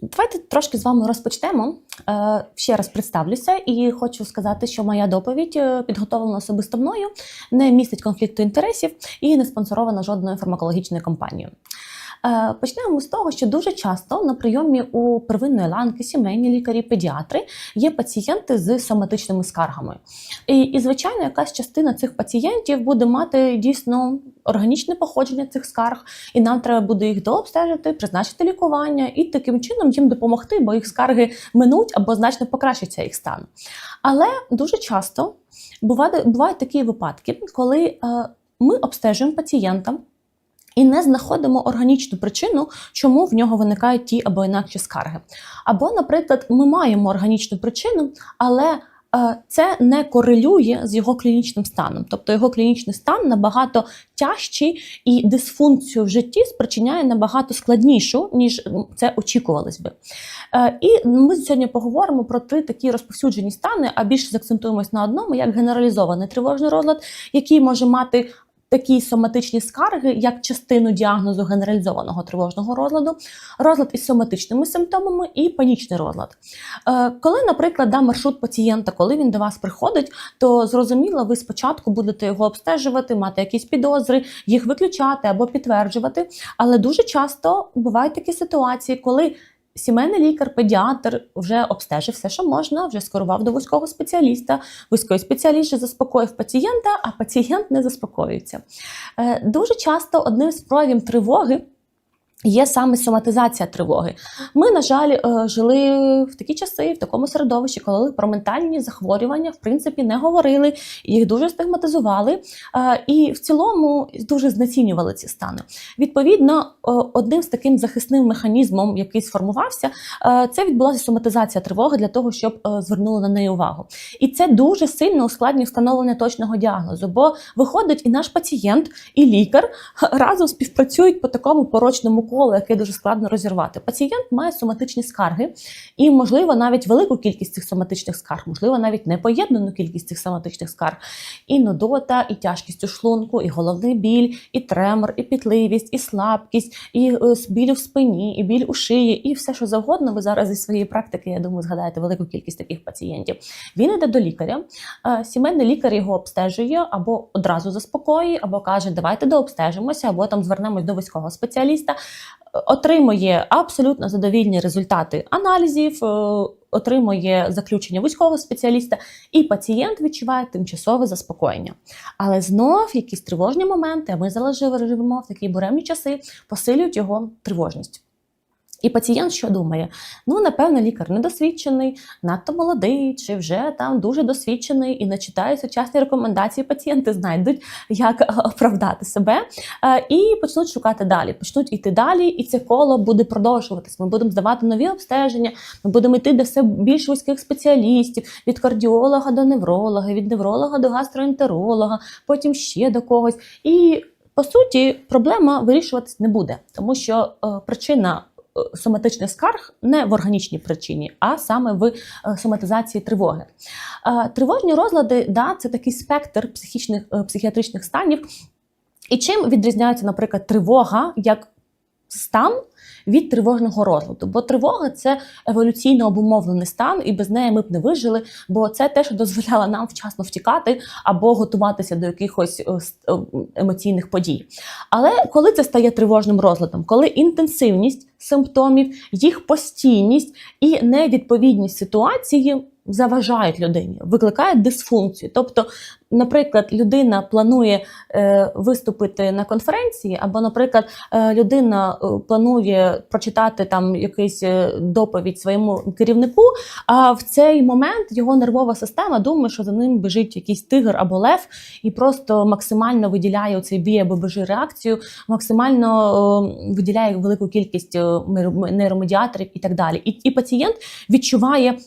Давайте трошки з вами розпочнемо. Е, Ще раз представлюся і хочу сказати, що моя доповідь е, підготовлена особисто мною, не містить конфлікту інтересів і не спонсорована жодною фармакологічною компанією. Е, Почнемо з того, що дуже часто на прийомі у первинної ланки сімейні лікарі, педіатри є пацієнти з соматичними скаргами. І, і, звичайно, якась частина цих пацієнтів буде мати дійсно органічне походження цих скарг, і нам треба буде їх дообстежити, призначити лікування і таким чином їм допомогти, бо їх скарги минуть або значно покращиться їх стан. Але дуже часто бувають, бувають такі випадки, коли е, ми обстежуємо пацієнта. І не знаходимо органічну причину, чому в нього виникають ті або інакші скарги. Або, наприклад, ми маємо органічну причину, але е, це не корелює з його клінічним станом. Тобто його клінічний стан набагато тяжчий і дисфункцію в житті спричиняє набагато складнішу, ніж це очікувалось би. Е, І ми сьогодні поговоримо про три такі розповсюджені стани, а більше закцентуємось на одному, як генералізований тривожний розлад, який може мати такі соматичні скарги, як частину діагнозу генералізованого тривожного розладу, розлад із соматичними симптомами і панічний розлад. Е, Коли, наприклад, да, маршрут пацієнта, коли він до вас приходить, то зрозуміло, ви спочатку будете його обстежувати, мати якісь підозри, їх виключати або підтверджувати. Але дуже часто бувають такі ситуації, коли Сімейний лікар, педіатр вже обстежив все, що можна, вже скерував до вузького спеціаліста. Вузький спеціаліст заспокоїв пацієнта, а пацієнт не заспокоюється. Е, Дуже часто одним з проявів тривоги. Є саме соматизація тривоги. Ми, на жаль, е, жили в такі часи, в такому середовищі, коли про ментальні захворювання в принципі не говорили, їх дуже стигматизували е, і в цілому дуже знецінювали ці стани. Відповідно, одним з таким захисним механізмом, який сформувався, е, це відбулася соматизація тривоги для того, щоб звернули на неї увагу. І це дуже сильно ускладнює встановлення точного діагнозу, бо виходить і наш пацієнт, і лікар разом співпрацюють по такому порочному колу, яке дуже складно розірвати. Пацієнт має соматичні скарги, і, можливо, навіть велику кількість цих соматичних скарг, можливо, навіть непоєднану кількість цих соматичних скарг, і нудота, і тяжкість у шлунку, і головний біль, і тремор, і пітливість, і слабкість, і е, біль в спині, і біль у шиї, і все, що завгодно. Ви зараз зі своєї практики, я думаю, згадаєте велику кількість таких пацієнтів. Він йде до лікаря. е, Сімейний лікар його обстежує або одразу заспокоює, або каже, давайте дообстежимося, або там звернемось до військового спеціаліста. Отримує абсолютно задовільні результати аналізів, е, отримує заключення військового спеціаліста, і пацієнт відчуває тимчасове заспокоєння. Але знов якісь тривожні моменти, а ми залежимо в такі буремні часи, посилюють його тривожність. І пацієнт що думає? Ну, напевно, лікар недосвідчений, надто молодий, чи вже там дуже досвідчений і не читають сучасні рекомендації. Пацієнти знайдуть, як е, оправдати себе, е, і почнуть шукати далі. Почнуть іти далі, і це коло буде продовжуватись. Ми будемо здавати нові обстеження. Ми будемо йти до все більш вузьких спеціалістів від кардіолога до невролога, від невролога до гастроентеролога, потім ще до когось. І по суті, проблема вирішуватись не буде, тому що е, причина соматичних скарг не в органічній причині, а саме в е, соматизації тривоги. Е, Тривожні розлади да, це такий спектр психічних е, психіатричних станів. І чим відрізняється, наприклад, тривога як стан від тривожного розладу? Бо тривога це еволюційно обумовлений стан, і без неї ми б не вижили, бо це те, що дозволяло нам вчасно втікати або готуватися до якихось е, е, емоційних подій. Але коли це стає тривожним розладом, коли інтенсивність симптомів, їх постійність і невідповідність ситуації заважають людині, викликають дисфункцію. Тобто, наприклад, людина планує е, виступити на конференції, або, наприклад, е, людина е, планує прочитати там якийсь е, доповідь своєму керівнику, а в цей момент його нервова система думає, що за ним біжить якийсь тигр або лев, і просто максимально виділяє цей бій або бежи реакцію, максимально е, виділяє велику кількість е, нейромедіаторів і так далі. І, і пацієнт відчуває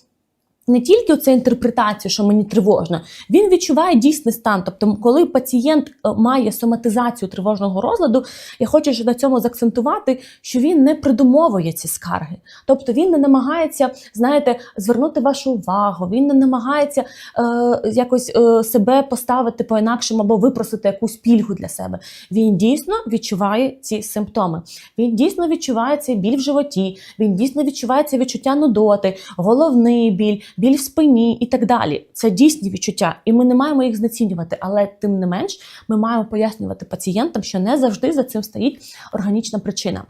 не тільки оця інтерпретація, що мені тривожно, він відчуває дійсний стан. Тобто, коли пацієнт е, має соматизацію тривожного розладу, я хочу на цьому заакцентувати, що він не придумовує ці скарги. Тобто він не намагається, знаєте, звернути вашу увагу, він не намагається е, якось е, себе поставити по-інакшому або випросити якусь пільгу для себе. Він дійсно відчуває ці симптоми. Він дійсно відчуває цей біль в животі, він дійсно відчуває це відчуття нудоти, головний біль, біль в спині і так далі. Це дійсні відчуття, і ми не маємо їх знецінювати. Але тим не менш, ми маємо пояснювати пацієнтам, що не завжди за цим стоїть органічна причина.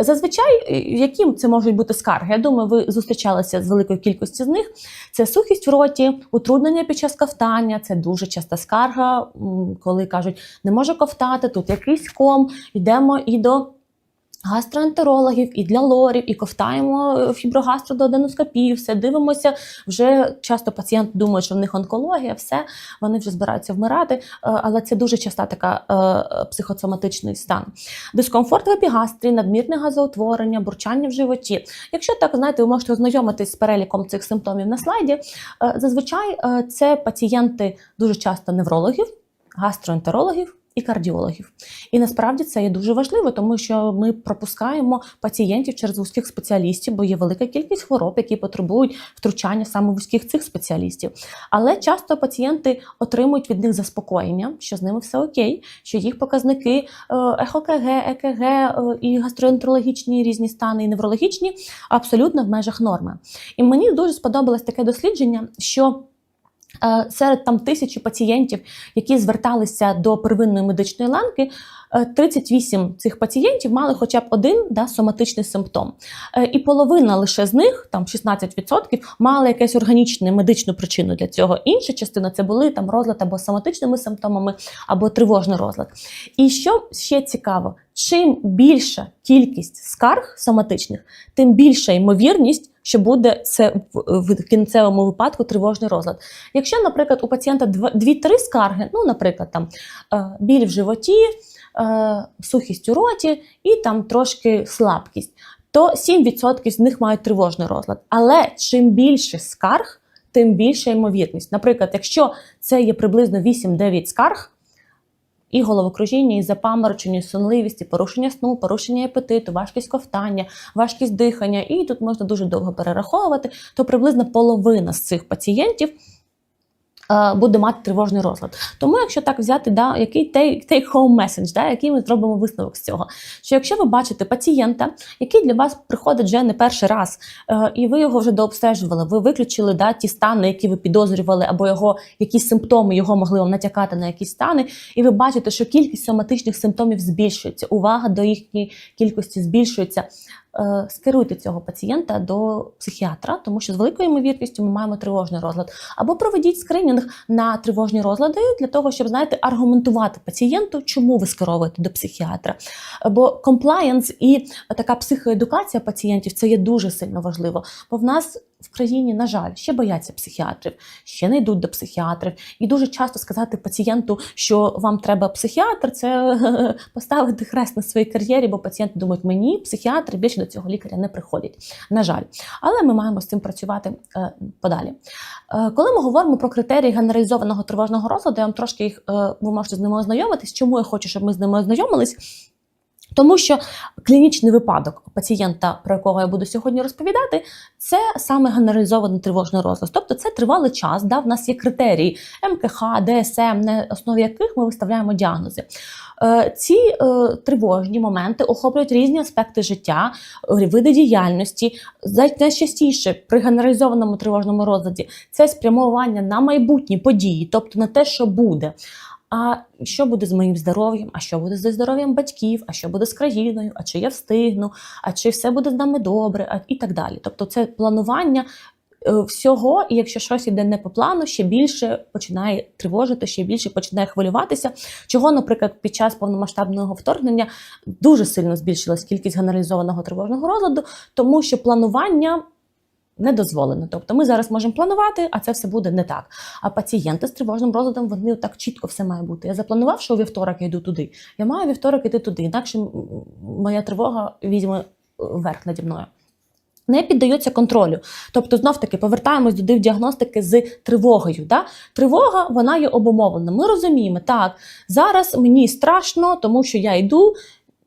Зазвичай, е, які це можуть бути скарги? Я думаю, ви зустрічалися з великою кількістю з них. Це сухість в роті, утруднення під час ковтання. Це дуже часта скарга, коли кажуть, не можу ковтати, тут якийсь ком. Йдемо і до гастроентерологів, і для лорів, і ковтаємо е, фіброгастродоаденоскопію, все дивимося. Вже часто пацієнт думає, що в них онкологія, все, вони вже збираються вмирати, е, але це дуже часта така е, психосоматичний стан. Дискомфорт в епігастрії, надмірне газоутворення, бурчання в животі. Якщо так, знаєте, ви можете ознайомитись з переліком цих симптомів на слайді. Зазвичай це пацієнти дуже часто неврологів, гастроентерологів і кардіологів. І насправді це є дуже важливо, тому що ми пропускаємо пацієнтів через вузьких спеціалістів, бо є велика кількість хвороб, які потребують втручання саме вузьких цих спеціалістів. Але часто пацієнти отримують від них заспокоєння, що з ними все окей, що їх показники е, ЕХОКГ, ЕКГ е, і гастроентерологічні різні стани, і неврологічні абсолютно в межах норми. І мені дуже сподобалось таке дослідження, що Серед там тисячі пацієнтів, які зверталися до первинної медичної ланки, е, 38 цих пацієнтів мали хоча б один да, соматичний симптом. Е, І половина лише з них, там 16%, мали якусь органічну медичну причину для цього. Інша частина це були там розлад або соматичними симптомами, або тривожний розлад. І що ще цікаво, чим більша кількість скарг соматичних, тим більша ймовірність, що буде це в кінцевому випадку тривожний розлад. Якщо, наприклад, у пацієнта 2-3 скарги, ну, наприклад, там е, біль в животі, е, сухість у роті і там трошки слабкість, то 7% з них мають тривожний розлад. Але чим більше скарг, тим більша ймовірність. Наприклад, якщо це є приблизно 8-9 скарг, і головокружіння, і запаморочення, і сонливість, і порушення сну, порушення апетиту, важкість ковтання, важкість дихання, і тут можна дуже довго перераховувати, то приблизно половина з цих пацієнтів буде мати тривожний розлад. Тому, якщо так взяти, да, який take- take-home message, да, який ми зробимо висновок з цього, що якщо ви бачите пацієнта, який для вас приходить вже не перший раз, е, і ви його вже дообстежували, ви виключили да, ті стани, які ви підозрювали, або його якісь симптоми його могли вам натякати на якісь стани, і ви бачите, що кількість соматичних симптомів збільшується, увага до їхньої кількості збільшується. Е, Скеруйте цього пацієнта до психіатра, тому що з великою ймовірністю ми маємо тривожний розлад. Або проведіть скринінг на тривожні розлади для того, щоб знаєте, аргументувати пацієнту, чому ви скеровуєте до психіатра. Бо комплаєнс і така психоедукація пацієнтів це є дуже сильно важливо. Бо в нас в країні, на жаль, ще бояться психіатрів, ще не йдуть до психіатрів. І дуже часто сказати пацієнту, що вам треба психіатр, це поставити хрест на своїй кар'єрі, бо пацієнти думають, мені психіатри більше до цього лікаря не приходять. На жаль, але ми маємо з цим працювати е, подалі. Е, коли ми говоримо про критерії генералізованого тривожного розладу, я вам трошки їх е, ви можете з ними ознайомитись. Чому я хочу, щоб ми з ними ознайомились? Тому що клінічний випадок пацієнта, про якого я буду сьогодні розповідати, це саме генералізований тривожний розлад. Тобто це тривалий час, да, в нас є критерії МКХ, ДСМ, на основі яких ми виставляємо діагнози. Е, Ці е, тривожні моменти охоплюють різні аспекти життя, е, види діяльності. Найчастіше при генералізованому тривожному розладі це спрямування на майбутні події, тобто на те, що буде. А що буде з моїм здоров'ям? А що буде зі здоров'ям батьків? А що буде з країною? А чи я встигну? А чи все буде з нами добре? А і так далі. Тобто, це планування е, всього, і якщо щось іде не по плану, ще більше починає тривожити, ще більше починає хвилюватися. Чого, наприклад, під час повномасштабного вторгнення дуже сильно збільшилась кількість генералізованого тривожного розладу, тому що планування. Не дозволено. Тобто ми зараз можемо планувати, а це все буде не так. А пацієнти з тривожним розладом вони так чітко все має бути. Я запланував, що у вівторок я йду туди. Я маю вівторок іти туди, інакше моя тривога візьме е, верх наді мною. Не піддається контролю. Тобто, знов таки повертаємось до діагностики з тривогою. Да? Тривога вона є обумовлена. Ми розуміємо, так, зараз мені страшно, тому що я йду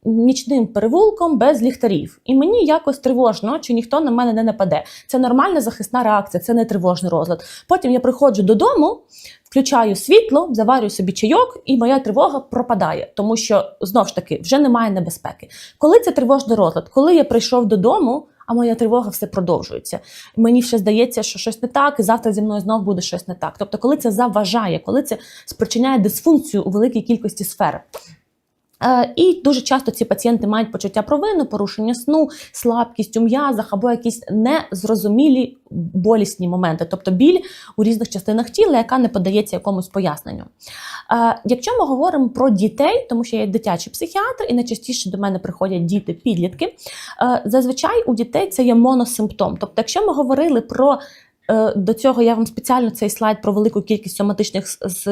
нічним перевулком без ліхтарів. І мені якось тривожно, чи ніхто на мене не нападе. Це нормальна захисна реакція, це не тривожний розлад. Потім я приходжу додому, включаю світло, заварюю собі чайок, і моя тривога пропадає, тому що знов ж таки вже немає небезпеки. Коли це тривожний розлад, коли я прийшов додому. А моя тривога все продовжується. Мені ще здається, що щось не так, і завтра зі мною знов буде щось не так. Тобто, коли це заважає, коли це спричиняє дисфункцію у великій кількості сфер. Е, І дуже часто ці пацієнти мають почуття провини, порушення сну, слабкість у м'язах або якісь незрозумілі болісні моменти, тобто біль у різних частинах тіла, яка не подається якомусь поясненню. Е, Якщо ми говоримо про дітей, тому що я дитячий психіатр, і найчастіше до мене приходять діти, підлітки, е, зазвичай у дітей це є моносимптом. Тобто, якщо ми говорили про До цього я вам спеціально цей слайд про велику кількість соматичних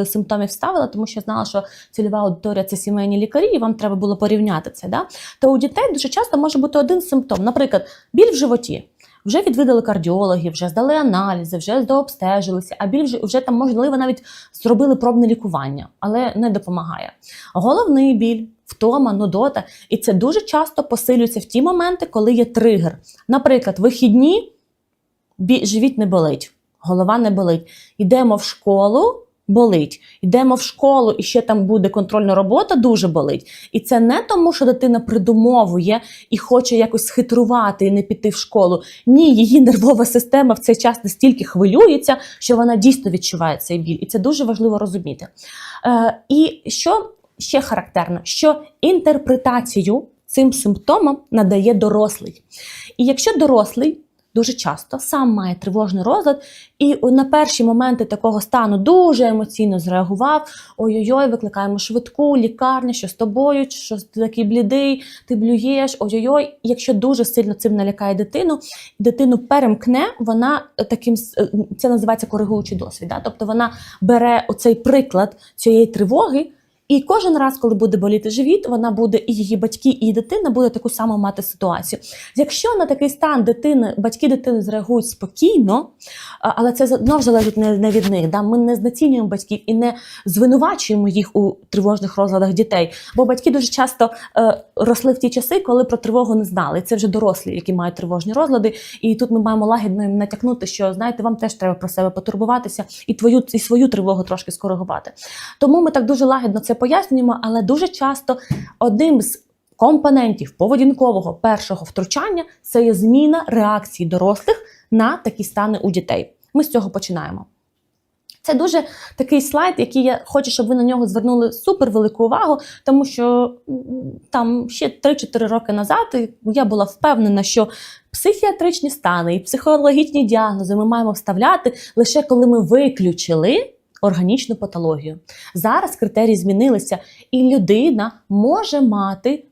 симптомів ставила, тому що я знала, що цільова аудиторія це сімейні лікарі, і вам треба було порівняти це. Да? То у дітей дуже часто може бути один симптом, наприклад, біль в животі. Вже відвідали кардіологів, вже здали аналізи, вже дообстежилися, а біль вже, там, можливо, навіть зробили пробне лікування, але не допомагає. Головний біль, втома, нудота. І це дуже часто посилюється в ті моменти, коли є тригер. Наприклад, вихідні живіт не болить, голова не болить. Йдемо в школу, болить. Йдемо в школу, і ще там буде контрольна робота, дуже болить. І це не тому, що дитина придумовує і хоче якось схитрувати і не піти в школу. Ні, її нервова система в цей час настільки хвилюється, що вона дійсно відчуває цей біль. І це дуже важливо розуміти. Е, і що ще характерно, що інтерпретацію цим симптомам надає дорослий. І якщо дорослий дуже часто сам має тривожний розлад, і на перші моменти такого стану дуже емоційно зреагував: ой-ой-ой, викликаємо швидку, лікарня, що з тобою, що ти такий блідий, ти блюєш, ой-ой-ой. Якщо дуже сильно цим налякає дитину, дитину перемкне, вона таким е, це називається коригуючий досвід. Да? Тобто вона бере оцей приклад цієї тривоги. І кожен раз, коли буде боліти живіт, вона буде і її батьки, і дитина буде таку саму мати ситуацію. Якщо на такий стан дитини, батьки дитини зреагують спокійно, але це знову залежить не, не від них. Да? Ми не знецінюємо батьків і не звинувачуємо їх у тривожних розладах дітей. Бо батьки дуже часто е, росли в ті часи, коли про тривогу не знали. Це вже дорослі, які мають тривожні розлади. І тут ми маємо лагідно їм натякнути, що знаєте, вам теж треба про себе потурбуватися і твою і свою тривогу трошки скоригувати. Тому ми так дуже лагідно це пояснюємо, але дуже часто одним з компонентів поведінкового першого втручання це є зміна реакції дорослих на такі стани у дітей. Ми з цього починаємо. Це дуже такий слайд, який я хочу, щоб ви на нього звернули супер велику увагу, тому що там ще 3-4 роки назад я була впевнена, що психіатричні стани і психологічні діагнози ми маємо вставляти лише коли ми виключили органічну патологію. Зараз критерії змінилися, і людина може мати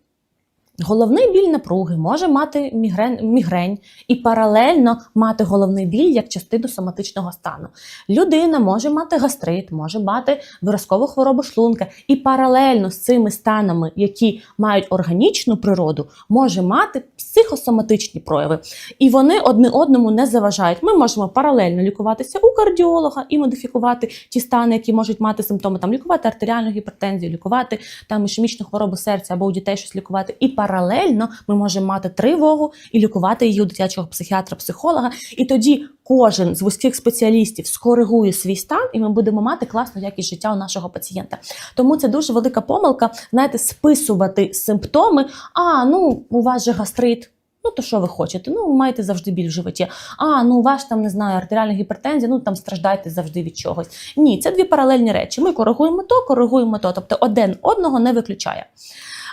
головний біль напруги, може мати мігрень, мігрень і паралельно мати головний біль як частину соматичного стану. Людина може мати гастрит, може мати виразкову хворобу шлунка, і паралельно з цими станами, які мають органічну природу, може мати психосоматичні прояви. І вони одне одному не заважають. Ми можемо паралельно лікуватися у кардіолога і модифікувати ті стани, які можуть мати симптоми, там лікувати артеріальну гіпертензію, лікувати там ішемічну хворобу серця або у дітей щось лікувати. І паралельно ми можемо мати тривогу і лікувати її у дитячого психіатра, психолога. І тоді кожен з вузьких спеціалістів скоригує свій стан, і ми будемо мати класну якість життя у нашого пацієнта. Тому це дуже велика помилка, знаєте, списувати симптоми. А ну у вас же гастрит. Ну, то що ви хочете? Ну, маєте завжди біль в животі. А, ну у вас там не знаю, артеріальна гіпертензія, ну там страждаєте завжди від чогось. Ні, це дві паралельні речі. Ми коригуємо то, коригуємо то. Тобто один одного не виключає.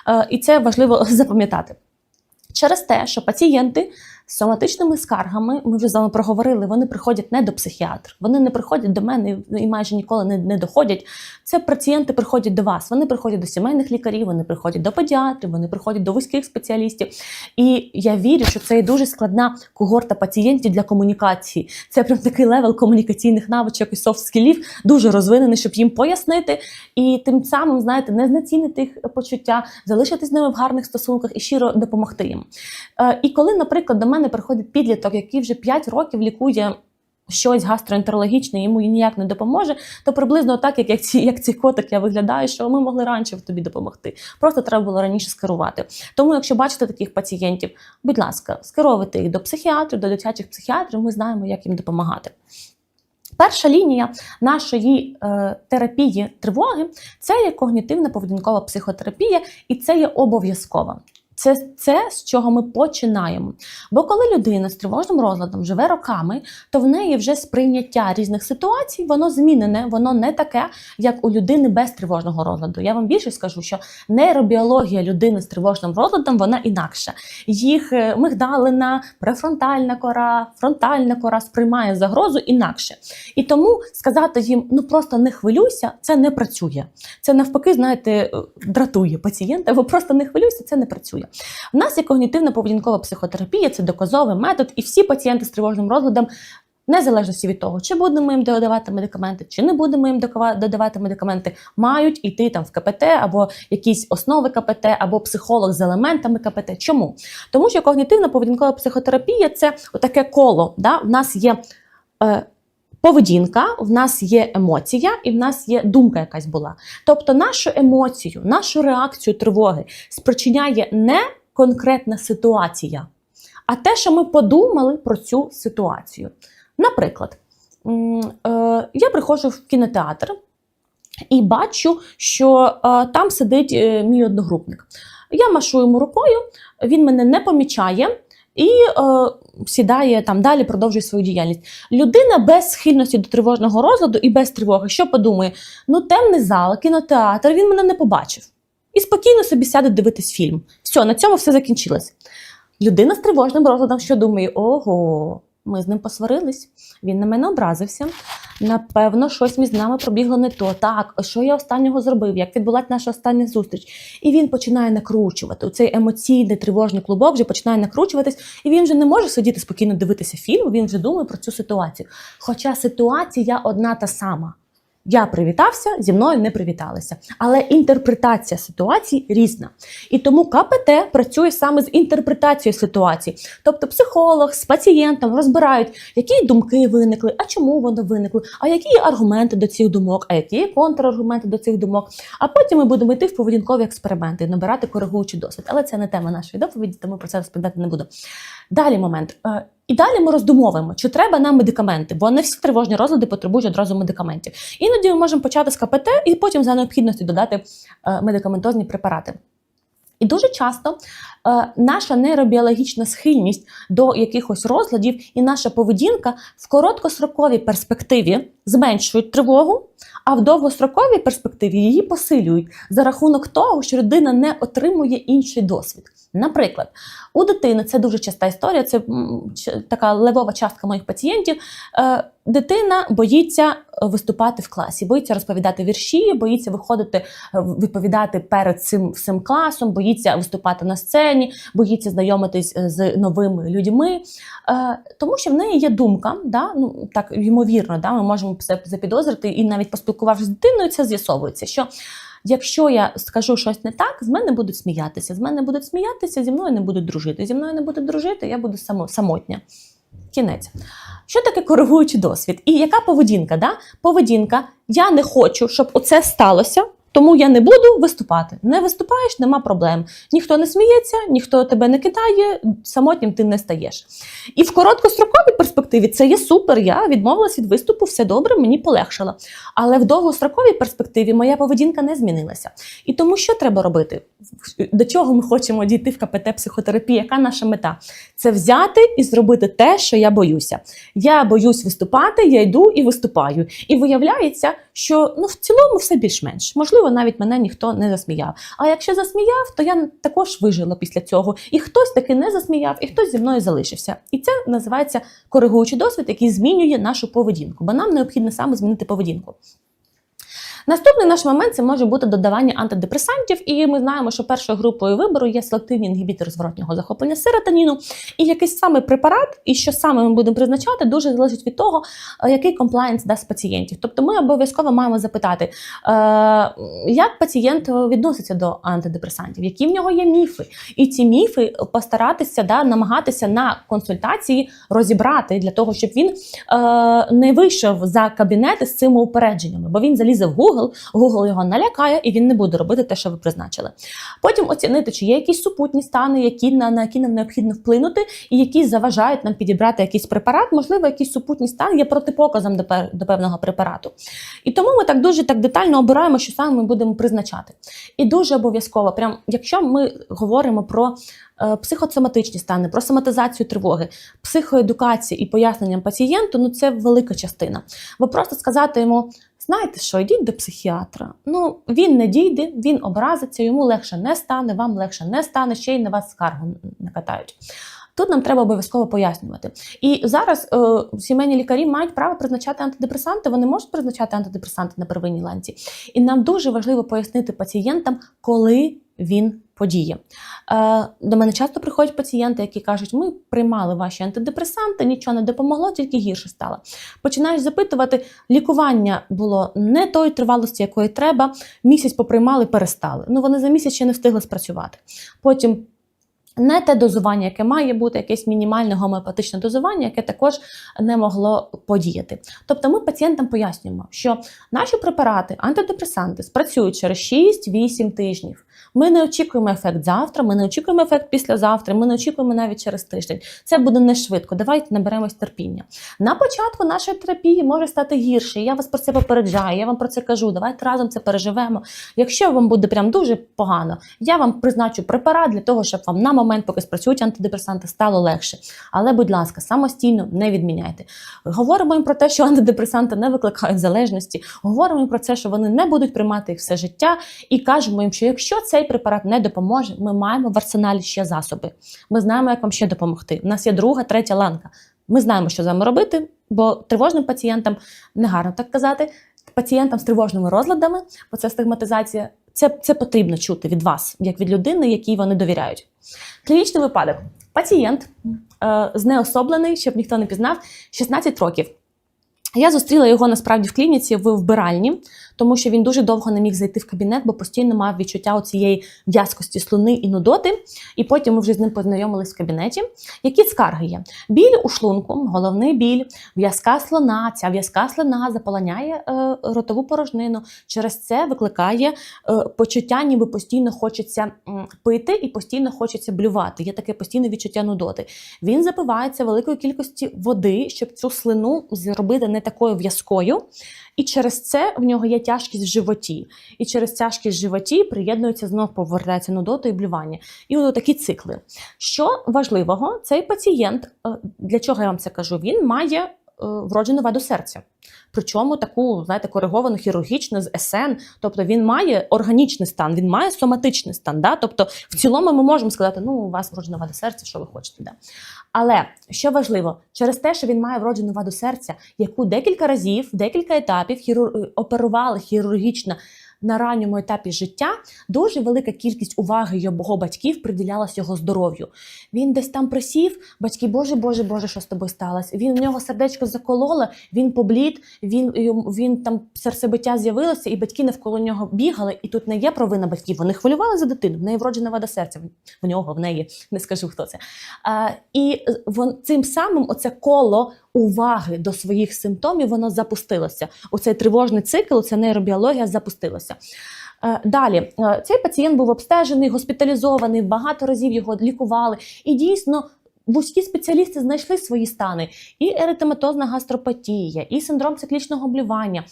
Е, і це важливо запам'ятати. Через те, що пацієнти соматичними скаргами, ми вже з вами проговорили, вони приходять не до психіатра, вони не приходять до мене і майже ніколи не, не доходять. Це пацієнти приходять до вас, вони приходять до сімейних лікарів, вони приходять до педіатрів, вони приходять до вузьких спеціалістів. І я вірю, що це є дуже складна когорта пацієнтів для комунікації. Це прям такий левел комунікаційних навичок і софт-скілів, дуже розвинений, щоб їм пояснити і тим самим, знаєте, не знецінити їх почуття, залишитись з ними в гарних стосунках і щиро допомогти їм. Е, І коли, наприклад, до мене мене приходить підліток, який вже 5 років лікує. Щось гастроентерологічне йому ніяк не допоможе, то приблизно так, як, як, ці, як цей котик я виглядаю, що ми могли раніше тобі допомогти. Просто треба було раніше скерувати. Тому, якщо бачите таких пацієнтів, будь ласка, скеровуйте їх до психіатрів, до дитячих психіатрів, ми знаємо, як їм допомагати. Перша лінія нашої е, терапії тривоги це є когнітивна поведінкова психотерапія, і це є обов'язкова. Це це, з чого ми починаємо. Бо коли людина з тривожним розладом живе роками, то в неї вже сприйняття різних ситуацій, воно змінене, воно не таке, як у людини без тривожного розладу. Я вам більше скажу, що нейробіологія людини з тривожним розладом вона інакша. Їх е, мигдалина, префронтальна кора, фронтальна кора сприймає загрозу інакше. І тому сказати їм ну просто не хвилюйся, це не працює. Це навпаки, знаєте, е, дратує пацієнта, бо просто не хвилюйся, це не працює. У нас є когнітивна поведінкова психотерапія, це доказовий метод, і всі пацієнти з тривожним розладом. Незалежності від того, чи будемо їм додавати медикаменти, чи не будемо їм додавати медикаменти, мають іти там в КПТ або якісь основи КПТ, або психолог з елементами КПТ. Чому? Тому що когнітивна поведінкова психотерапія це таке коло. Да? В нас є е, поведінка, в нас є емоція, і в нас є думка якась була. Тобто, нашу емоцію, нашу реакцію тривоги спричиняє не конкретна ситуація, а те, що ми подумали про цю ситуацію. Наприклад, я приходжу в кінотеатр і бачу, що там сидить е, мій одногрупник. Я машу йому рукою, він мене не помічає. І е, сідає там далі, продовжує свою діяльність. Людина без схильності до тривожного розладу і без тривоги, що подумає? Ну, темний зал, кінотеатр, він мене не побачив. І спокійно собі сяде дивитись фільм. Все, на цьому все закінчилось. Людина з тривожним розладом, що думає: ого, ми з ним посварились, він на мене образився. Напевно, щось між нами пробігло не то. Так, що я останнього зробив, як відбулася наша остання зустріч. І він починає накручувати. Цей емоційний тривожний клубок вже починає накручуватись, і він вже не може сидіти спокійно дивитися фільм, він вже думає про цю ситуацію. Хоча ситуація одна та сама. Я привітався, зі мною не привіталися. Але інтерпретація ситуації різна. І тому КПТ працює саме з інтерпретацією ситуації. Тобто психолог з пацієнтом розбирають, які думки виникли, а чому вони виникли, а які аргументи до цих думок, а які контраргументи до цих думок. А потім ми будемо йти в поведінкові експерименти, набирати коригуючий досвід. Але це не тема нашої доповіді, тому про це розповідати не буду. Далі момент. Е, і далі ми роздумовуємо, чи треба нам медикаменти, бо не всі тривожні розлади потребують одразу медикаментів. Іноді ми можемо почати з КПТ і потім за необхідності додати е, медикаментозні препарати. І дуже часто е, наша нейробіологічна схильність до якихось розладів і наша поведінка в короткостроковій перспективі зменшують тривогу, а в довгостроковій перспективі її посилюють за рахунок того, що людина не отримує інший досвід. Наприклад, у дитини це дуже часта історія, це така левова частка моїх пацієнтів. Е, дитина боїться виступати в класі, боїться розповідати вірші, боїться виходити, е, відповідати перед цим всім класом, боїться виступати на сцені, боїться знайомитись е, з новими людьми, тому що в неї є думка, да, ну так ймовірно, да, ми можемо це запідозрити, і навіть поспілкувавшись з дитиною, це з'ясовується. що Якщо я скажу щось не так, з мене будуть сміятися. З мене будуть сміятися, зі мною не будуть дружити. Зі мною не будуть дружити, я буду самотня. Кінець. Що таке коригуючий досвід? І яка поведінка? Да? Поведінка, я не хочу, щоб оце сталося. Тому я не буду виступати. Не виступаєш, нема проблем. Ніхто не сміється, ніхто тебе не кидає, самотнім ти не стаєш. І в короткостроковій перспективі це є супер. Я відмовилась від виступу, все добре, мені полегшало. Але в довгостроковій перспективі моя поведінка не змінилася. І тому що треба робити? До чого ми хочемо дійти в КПТ психотерапії? Яка наша мета? Це взяти і зробити те, що я боюся. Я боюсь виступати, я йду і виступаю. І виявляється, що ну в цілому все більш-менш можливо можливо, навіть мене ніхто не засміяв. А якщо засміяв, то я також вижила після цього. І хтось таки не засміяв, і хтось зі мною залишився. І це називається коригуючий досвід, який змінює нашу поведінку, бо нам необхідно саме змінити поведінку. Наступний наш момент це може бути додавання антидепресантів, і ми знаємо, що першою групою вибору є селективні інгібітори зворотнього захоплення серотоніну. І якийсь саме препарат, і що саме ми будемо призначати, дуже залежить від того, е, який комплаєнс дасть пацієнтів. Тобто ми обов'язково маємо запитати, е, як пацієнт відноситься до антидепресантів, які в нього є міфи, і ці міфи постаратися да, намагатися на консультації розібрати для того, щоб він е, не вийшов за кабінети з цими упередженнями, бо він залізе в Google, Google його налякає, і він не буде робити те, що ви призначили. Потім оцінити, чи є якісь супутні стани, які на, на які нам необхідно вплинути, і які заважають нам підібрати якийсь препарат. Можливо, якийсь супутній стан є протипоказом до, до певного препарату. І тому ми так дуже так детально обираємо, що саме ми будемо призначати. І дуже обов'язково, прям якщо ми говоримо про психосоматичні стани, про соматизацію тривоги, психоедукацію і поясненням пацієнту, ну це велика частина. Бо просто сказати йому. Знаєте що, йдіть до психіатра. Ну він не дійде, він образиться, йому легше не стане, вам легше не стане, ще й на вас скаргу накатають. Тут нам треба обов'язково пояснювати. І зараз е, сімейні лікарі мають право призначати антидепресанти. Вони можуть призначати антидепресанти на первинній ланці. І нам дуже важливо пояснити пацієнтам, коли він подіє. Е, до мене часто приходять пацієнти, які кажуть, ми приймали ваші антидепресанти, нічого не допомогло, тільки гірше стало. Починаєш запитувати, лікування було не тої тривалості, якої треба. Місяць поприймали, перестали. Ну вони за місяць ще не встигли спрацювати. Потім. Не те дозування, яке має бути, якесь мінімальне гомеопатичне дозування, яке також не могло подіяти. Тобто ми пацієнтам пояснюємо, що наші препарати, антидепресанти, спрацюють через 6-8 тижнів. Ми не очікуємо ефект завтра, ми не очікуємо ефект післязавтра, ми не очікуємо навіть через тиждень. Це буде не швидко. Давайте наберемось терпіння. На початку нашої терапії може стати гірше. Я вас про це попереджаю, я вам про це кажу. Давайте разом це переживемо. Якщо вам буде прям дуже погано, я вам призначу препарат для того, щоб вам на момент, поки спрацюють антидепресанти, стало легше. Але, будь ласка, самостійно не відміняйте. Говоримо їм про те, що антидепресанти не викликають залежності. Говоримо їм про це, що вони не будуть приймати їх все життя, і кажемо їм, що якщо цей препарат не допоможе, ми маємо в арсеналі ще засоби. Ми знаємо, як вам ще допомогти. У нас є друга, третя ланка. Ми знаємо, що з вами робити, бо тривожним пацієнтам не гарно так казати. Пацієнтам з тривожними розладами, бо це стигматизація. Це, це потрібно чути від вас, як від людини, якій вони довіряють. Клінічний випадок. Пацієнт е, знеособлений, щоб ніхто не пізнав, 16 років. Я зустріла його насправді в клініці в вбиральні, тому що він дуже довго не міг зайти в кабінет, бо постійно мав відчуття цієї в'язкості слуни і нудоти. І потім ми вже з ним познайомились в кабінеті. Які скарги є? Біль у шлунку, головний біль, в'язка слона. Ця в'язка слина заполоняє е, ротову порожнину. Через це викликає е, почуття, ніби постійно хочеться пити і постійно хочеться блювати. Є таке постійне відчуття нудоти. Він запивається великою кількості води, щоб цю слину зробити не такою в'язкою. І через це в нього є тяжкість в животі. І через тяжкість в животі приєднується знов повертається нудота і блювання. І от такі цикли. Що важливого, цей пацієнт, е, для чого я вам це кажу? Він має вроджену ваду серця. Причому таку, знаєте, кориговану хірургічну з СН. Тобто він має органічний стан, він має соматичний стан. Да? Тобто, в цілому ми можемо сказати, ну, у вас вроджена вада серця, що ви хочете. Да? Але що важливо, через те, що він має вроджену ваду серця, яку декілька разів, декілька етапів хірур... оперували хірургічно на ранньому етапі життя, дуже велика кількість уваги його батьків приділялась його здоров'ю. Він десь там присів, батьки, Боже, Боже, Боже, що з тобою сталося? Він у нього сердечко закололо, він поблід, він, він там серцебиття з'явилося, і батьки навколо нього бігали. І тут не є провина батьків. Вони хвилювали за дитину. В неї вроджена вада серця. В нього, в неї, не скажу хто це. А, і вон, цим самим оце коло уваги до своїх симптомів воно запустилося. Оцей тривожний цикл, ця нейробіологія запустилася. Е, Далі е, цей пацієнт був обстежений, госпіталізований, багато разів його лікували. І дійсно вузькі спеціалісти знайшли свої стани: і еритематозна гастропатія, і синдром циклічного блювання.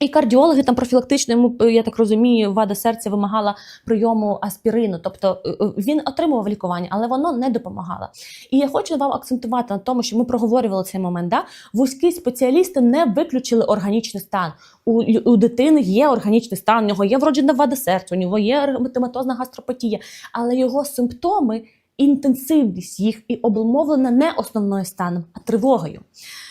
І кардіологи там профілактично е, я так розумію, вада серця вимагала прийому аспірину. Тобто е, е, він отримував лікування, але воно не допомагало. І я хочу вам акцентувати на тому, що ми проговорювали цей момент. Да? Вузькі спеціалісти не виключили органічний стан. У, у дитини є органічний стан, у нього є вроджена вада серця, у нього є ревматозна гастропатія, але його симптоми, інтенсивність їх і обумовлена не основною станом, а тривогою.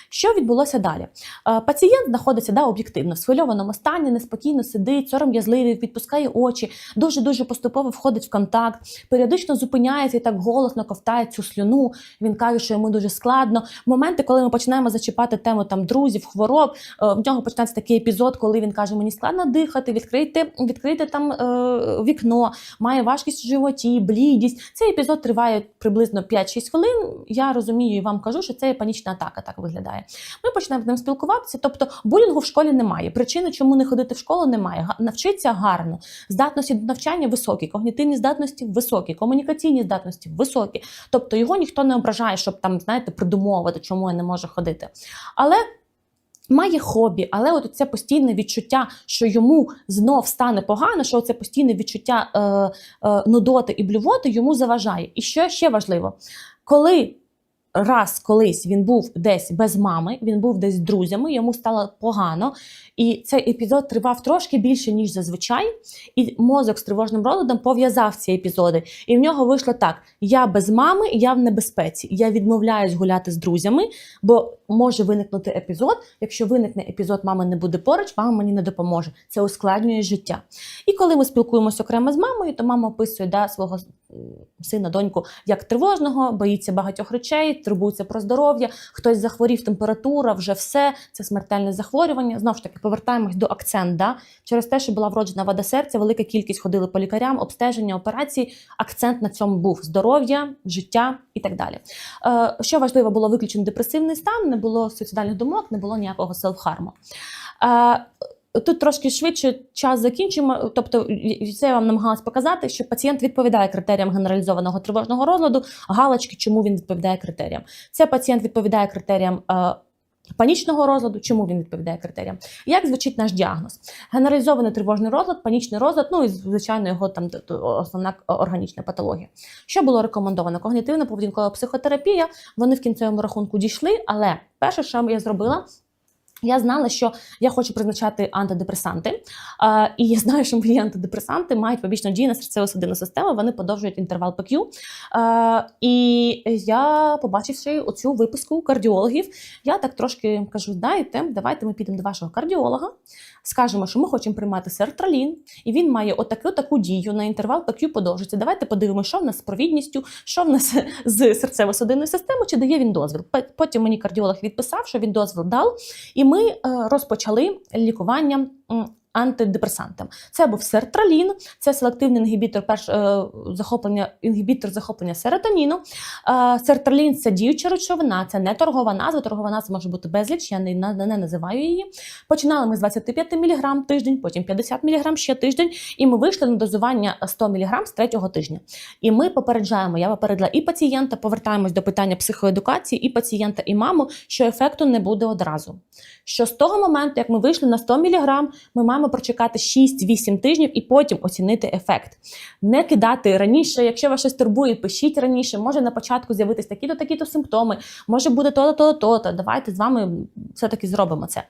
Що відбулося далі? Е, Пацієнт знаходиться да, об'єктивно в схвильованому стані, неспокійно сидить, сором'язливий, відпускає очі, дуже дуже поступово входить в контакт, періодично зупиняється і так голосно ковтає цю слюну. Він каже, що йому дуже складно. Моменти, коли ми починаємо зачіпати тему там друзів, хвороб, е, в нього починається такий епізод, коли він каже: Мені складно дихати, відкрийте, відкрийте там е, вікно, має важкість в животі, блідість. Цей епізод триває приблизно 5-6 хвилин. Я розумію і вам кажу, що це є панічна атака, так виглядає. Ми починаємо з ним спілкуватися. Тобто булінгу в школі немає. Причини, чому не ходити в школу, немає. Навчиться гарно. Здатності до навчання високі, когнітивні здатності високі, комунікаційні здатності високі. Тобто його ніхто не ображає, щоб там, знаєте, придумовувати, чому я не можу ходити. Але Має хобі, але от це постійне відчуття, що йому знов стане погано, що це постійне відчуття е, е, нудоти і блювоти йому заважає. І що ще важливо, коли раз колись він був десь без мами, він був десь з друзями, йому стало погано, і цей епізод тривав трошки більше, ніж зазвичай. І мозок з тривожним розладом пов'язав ці епізоди. І в нього вийшло так: я без мами, я в небезпеці. Я відмовляюсь гуляти з друзями, бо може виникнути епізод. Якщо виникне епізод, мами не буде поруч, мама мені не допоможе. Це ускладнює життя. І коли ми спілкуємося окремо з мамою, то мама описує да, свого сина, доньку як тривожного, боїться багатьох речей, турбується про здоров'я. Хтось захворів, температура, вже все. Це смертельне захворювання. Знову ж таки, повертаємось до акцент. Да? Через те, що була вроджена вада серця, велика кількість ходили по лікарям, обстеження, операції. Акцент на цьому був здоров'я, життя і так далі. Е, що важливо, було виключено депресивний стан, не було суїцидальних думок, не було ніякого селфхарму. Е, Тут трошки швидше час закінчимо. Тобто, це я вам намагалась показати, що пацієнт відповідає критеріям генералізованого тривожного розладу. Галочки, чому він відповідає критеріям? Це пацієнт відповідає критеріям. е, Панічного розладу, чому він відповідає критеріям? Як звучить наш діагноз? Генералізований тривожний розлад, панічний розлад, ну і звичайно його там основна органічна патологія. Що було рекомендовано? Когнітивна поведінкова психотерапія. Вони в кінцевому рахунку дійшли, але перше, що я зробила. Я знала, що я хочу призначати антидепресанти, а, і я знаю, що мої антидепресанти мають побічну дію на серцево-судинну систему, вони подовжують інтервал ПК. А, і я, побачивши оцю виписку кардіологів, я так трошки кажу: дайте, давайте ми підемо до вашого кардіолога, скажемо, що ми хочемо приймати сертралін, і він має отаку таку дію на інтервал ПК подовжується. Давайте подивимося, що в нас з провідністю, що в нас з серцево-судинною системою, чи дає він дозвіл. Потім мені кардіолог відписав, що він дозвіл дав. І ми е, розпочали лікування м, антидепресантам. Це був сертралін, це селективний інгібітор перш, е, захоплення, інгібітор захоплення серотоніну. Е, сертралін це діюча речовина, це не торгова назва. Торгова назва може бути безліч, я не, не, не називаю її. Починали ми з 25 мг тиждень, потім 50 мг ще тиждень, і ми вийшли на дозування 100 мг з третього тижня. І ми попереджаємо, я попередила і пацієнта, повертаємось до питання психоедукації, і пацієнта, і маму, що ефекту не буде одразу. Що з того моменту, як ми вийшли на 100 мг, ми маємо прочекати 6-8 тижнів і потім оцінити ефект. Не кидати раніше, якщо вас щось турбує, пишіть раніше. Може на початку з'явитись такі-то, такі-то симптоми, може буде то-то, то-то, то-то. Давайте з вами все-таки зробимо це.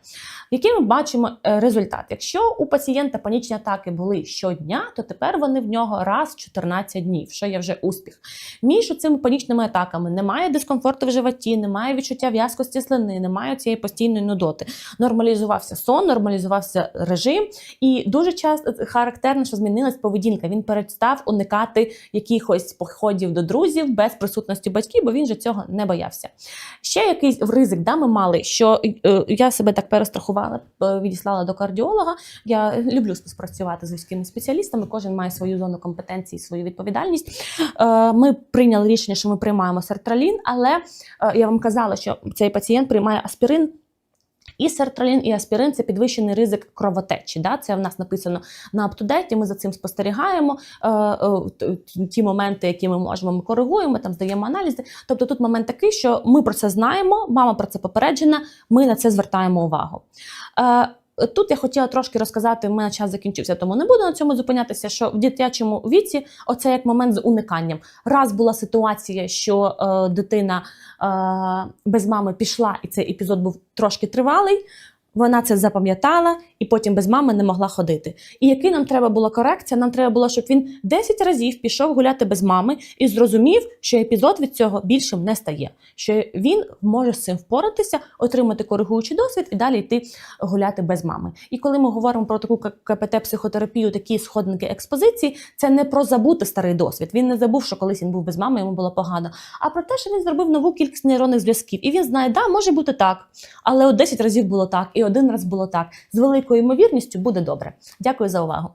Який ми бачимо е, результат? Якщо у пацієнта панічні атаки були щодня, то тепер вони в нього раз в 14 днів, що є вже успіх. Між цими панічними атаками немає дискомфорту в животі, немає відчуття в'язкості слини, немає цієї постійної нудоти. Нормалізувався сон, нормалізувався режим, і дуже часто характерно, що змінилась поведінка. Він перестав уникати якихось походів до друзів без присутності батьків, бо він же цього не боявся. Ще якийсь ризик да, ми мали, що е, я себе так перестрахувала, е, відіслала до кардіолога. Я люблю співпрацювати з військовими спеціалістами. Кожен має свою зону компетенції, свою відповідальність. Е, Ми прийняли рішення, що ми приймаємо сертралін, але е, я вам казала, що цей пацієнт приймає аспірин. І сертралін, і аспірин це підвищений ризик кровотечі. Да? Це в нас написано на аптудеті. Ми за цим спостерігаємо. Е, е, ті моменти, які ми можемо, ми коригуємо, там здаємо аналізи. Тобто тут момент такий, що ми про це знаємо, мама про це попереджена, ми на це звертаємо увагу. Тут я хотіла трошки розказати, в мене час закінчився, тому не буду на цьому зупинятися. Що в дитячому віці оце як момент з униканням. Раз була ситуація, що е, дитина е, без мами пішла, і цей епізод був трошки тривалий. Вона це запам'ятала і потім без мами не могла ходити. І який нам треба була корекція? Нам треба було, щоб він 10 разів пішов гуляти без мами і зрозумів, що епізод від цього більшим не стає. Що він може з цим впоратися, отримати коригуючий досвід і далі йти гуляти без мами. І коли ми говоримо про таку КПТ-психотерапію, такі сходники експозиції, це не про забути старий досвід. Він не забув, що колись він був без мами, йому було погано. А про те, що він зробив нову кількість нейронних зв'язків. І він знає, да, може бути так, але от 10 разів було так, і один раз було так. З великою ймовірністю буде добре. Дякую за увагу.